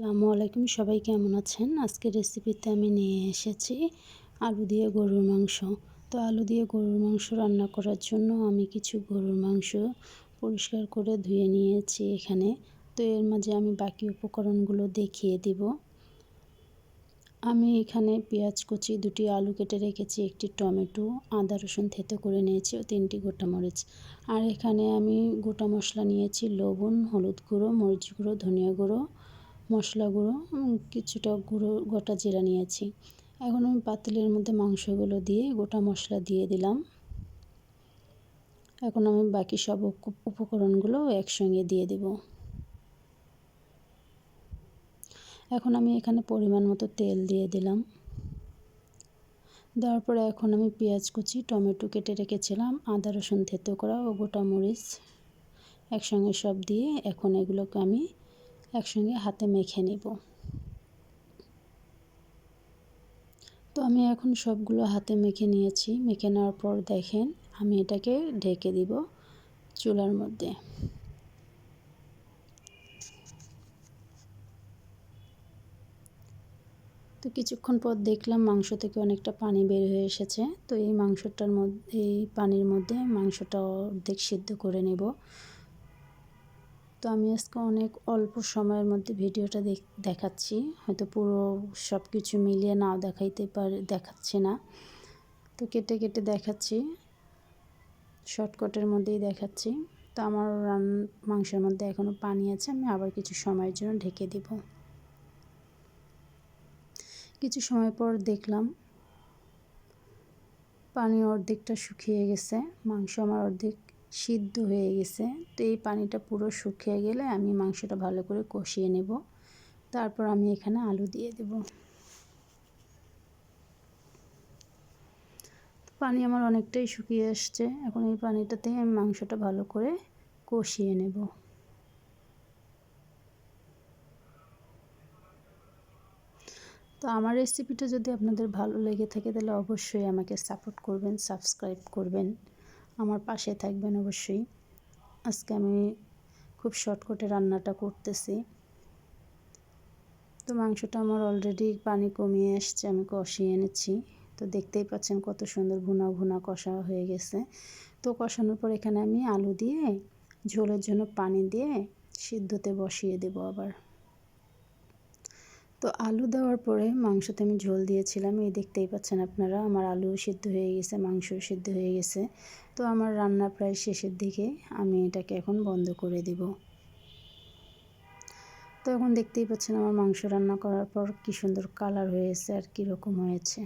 আসসালামু আলাইকুম। সবাই কেমন আছেন? আজকের রেসিপিতে আমি নিয়ে এসেছি আলু দিয়ে গরুর মাংস। তো আলু দিয়ে গরুর মাংস রান্না করার জন্য আমি কিছু গরুর মাংস পরিষ্কার করে ধুয়ে নিয়েছি এখানে। তো এর মাঝে আমি বাকি উপকরণগুলো দেখিয়ে দিব। আমি এখানে পেঁয়াজ কুচি দুটি আলু কেটে রেখেছি, একটি টমেটো, আদা, রসুন থেতো করে নিয়েছি ও তিনটি গোটা মরিচ। আর এখানে আমি গোটা মশলা নিয়েছি লবণ, হলুদ গুঁড়ো, মরিচ গুঁড়ো, ধনিয়া গুঁড়ো মশলা গুঁড়ো কিছুটা গুঁড়ো, গোটা জিরা নিয়েছি। এখন আমি পাতিলের মধ্যে মাংসগুলো দিয়ে গোটা মশলা দিয়ে দিলাম। এখন আমি বাকি সব উপকরণগুলো একসঙ্গে দিয়ে দেব। এখন আমি এখানে পরিমাণ মতো তেল দিয়ে দিলাম। দেওয়ার পরে এখন আমি পেঁয়াজ কুচি, টমেটো কেটে রেখেছিলাম, আদা রসুন থেতো করা ও গোটা মরিচ একসঙ্গে সব দিয়ে এখন এগুলোকে আমি একসঙ্গে হাতে মেখে নেব। তো আমি এখন সবগুলো হাতে মেখে নিয়েছি। মেখে নেওয়ার পর দেখেন আমি এটাকে ঢেকে দিব চুলার মধ্যে। তো কিছুক্ষণ পর দেখলাম মাংস থেকে অনেকটা পানি বের হয়ে এসেছে। তো এই মাংসটার মধ্যে, এই পানির মধ্যে মাংসটা অর্ধেক সিদ্ধ করে নেব। তো আমি আজকে অনেক অল্প সময়ের মধ্যে ভিডিওটা দেখাচ্ছি। হয়তো পুরো সব কিছু মিলিয়ে নাও দেখাইতে পারে দেখাচ্ছি না। তো কেটে কেটে দেখাচ্ছি। শর্টকাটের মধ্যেই দেখাচ্ছি। তো আমার রান মাংসের মধ্যে এখনও পানি আছে। আমি আবার কিছু সময়ের জন্য ঢেকে দিব। কিছু সময় পর দেখলাম পানি অর্ধেকটা শুকিয়ে গেছে। মাংস আমার অর্ধেক সিদ্ধ হয়ে গেছে। তো এই পানিটা পুরো শুকিয়ে গেলে আমি মাংসটা ভালো করে কষিয়ে নেব। তারপর আমি এখানে আলু দিয়ে দেব। পানি আমার অনেকটাই শুকিয়ে আসছে। এখন এই পানিটাতে আমি মাংসটা ভালো করে কষিয়ে নেব। তো আমার রেসিপিটা যদি আপনাদের ভালো লেগে থাকে তাহলে অবশ্যই আমাকে সাপোর্ট করবেন, সাবস্ক্রাইব করবেন। আমার পাশে থাকবেন অবশ্যই। আজকে আমি খুব শর্টকটে রান্নাটা করতেছি। তো মাংসটা আমার অলরেডি পানি কমিয়ে এসছে আমি কষিয়ে এনেছি। তো দেখতেই পাচ্ছেন কত সুন্দর ভুনা ভুনা কষা হয়ে গেছে। তো কষানোর পর এখানে আমি আলু দিয়ে ঝোলের জন্য পানি দিয়ে সিদ্ধতে বসিয়ে দেব আবার। তো আলু দেওয়ার পরে মাংসতে আমি ঝোল দিয়েছিলাম। এই দেখতেই পাচ্ছেন আপনারা, আমার আলু সিদ্ধ হয়ে গেছে, মাংস সিদ্ধ হয়ে গেছে। তো আমার রান্না প্রায় শেষের দিকে আমি এটাকে এখন বন্ধ করে দেব। তো এখন দেখতেই পাচ্ছেন আমার মাংস রান্না করার পর কি সুন্দর কালার হয়েছে আর কীরকম হয়েছে।